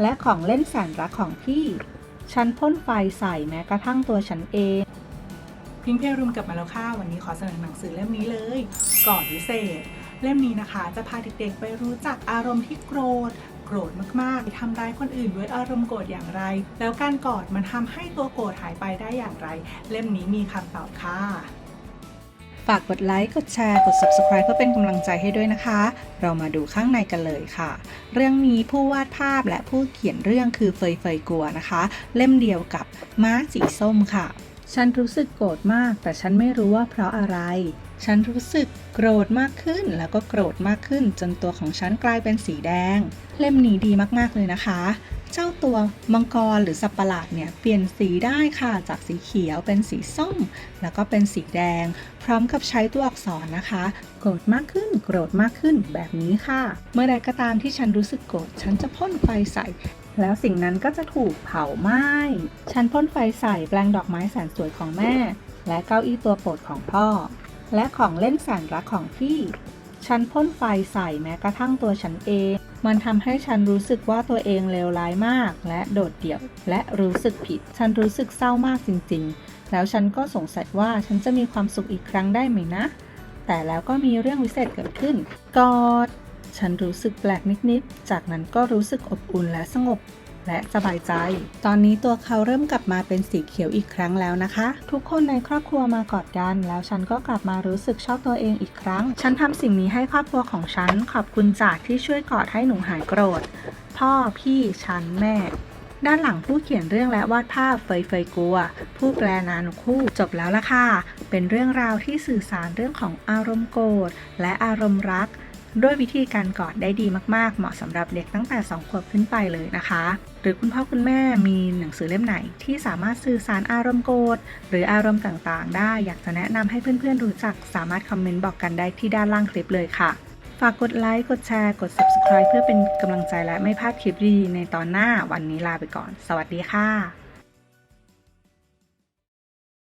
และของเล่นแสนรักของพี่ ฉันพ่นไฟใส่แม้กระทั่งตัวฉันเอง พิงเพรุมกลับมาแล้วค่ะ วันนี้ขอเสนอหนังสือเล่มนี้เลย ก่อนวิเศษ เล่มนี้นะคะ จะพาเด็กๆไปรู้จักอารมณ์ที่โกรธโกรธมากๆทำร้ายคนอื่นด้วยอารมณ์โกรธอย่างไร แล้วการกอดมันทำให้ตัวโกรธหายไปได้อย่างไร เล่มนี้มีคำตอบค่ะ ฝากกดไลค์ กดแชร์ กด subscribe เพื่อเป็นกำลังใจให้ด้วยนะคะ เรามาดูข้างในกันเลยค่ะ เรื่องนี้ผู้วาดภาพและผู้เขียนเรื่องคือเฟยเฟยกัวนะคะ เล่มเดียวกับม้าสีส้มค่ะ ฉันรู้สึกโกรธมาก แต่ฉันไม่รู้ว่าเพราะอะไร ฉันรู้สึกโกรธมากขึ้นแล้วก็โกรธมากขึ้น จนตัวของฉันกลายเป็นสีแดง เล่มนี้ดีมากๆเลยนะคะ เจ้าตัวมังกรหรือสัตว์ประหลาดเนี่ยเปลี่ยนสีได้ค่ะ จากสีเขียวเป็นสีส้ม แล้วก็เป็นสีแดง พร้อมกับใช้ตัวอักษรนะคะ โกรธมากขึ้น โกรธมากขึ้นแบบนี้ค่ะ เมื่อใดก็ตามที่ฉันรู้สึกโกรธฉันจะพ่นไฟใส่แล้วสิ่งนั้นก็จะถูกเผาไหม้ ฉันพ่นไฟใส่แปลงดอกไม้แสนสวยของแม่ และเก้าอี้ตัวโปรดของพ่อ และของเล่นแสนรักของพี่ ฉันพ่นไฟใส่แม้กระทั่งตัวฉันเอง มันทำให้ฉันรู้สึกว่าตัวเองเลวร้ายมาก และโดดเดี่ยว และรู้สึกผิด ฉันรู้สึกเศร้ามากจริง ๆ แล้วฉันก็สงสัยว่าฉันจะมีความสุขอีกครั้งได้ไหมนะ แต่แล้วก็มีเรื่องวิเศษเกิดขึ้น กอด ฉันรู้สึกแปลกนิด ๆ จากนั้นก็รู้สึกอบอุ่นและสงบ และสบายใจ ตอนนี้ตัวเขาเริ่มกลับมาเป็นสีเขียวอีกครั้งแล้วนะคะ ทุกคนในครอบครัวมากอดกัน แล้วฉันก็กลับมารู้สึกชอบตัวเองอีกครั้ง ฉันทำสิ่งนี้ให้ครอบครัวของฉัน ขอบคุณจากที่ช่วยกอดให้หนูหายโกรธ พ่อพี่ฉันแม่ ด้านหลังผู้เขียนเรื่องและวาดภาพเฟยเฟยกัว ผู้แปลนานคู่จบแล้วล่ะค่ะ เป็นเรื่องราวที่สื่อสารเรื่องของอารมณ์โกรธและอารมณ์รัก ด้วยวิธีการกอดได้ดีมากๆ เหมาะสำหรับเด็กตั้งแต่ 2 ขวบขึ้นไปเลยนะคะ หรือคุณพ่อคุณแม่มีหนังสือเล่มไหน ที่สามารถสื่อสารอารมณ์โกรธหรืออารมณ์ต่างๆ ได้อยากจะแนะนำให้เพื่อนๆรู้จักสามารถคอมเมนต์บอกกันได้ที่ด้านล่างคลิปเลยค่ะ ฝากกดไลค์ กดแชร์ กด subscribe เพื่อเป็นกำลังใจและไม่พลาดคลิปดีในตอนหน้าวันนี้ลาไปก่อน สวัสดีค่ะ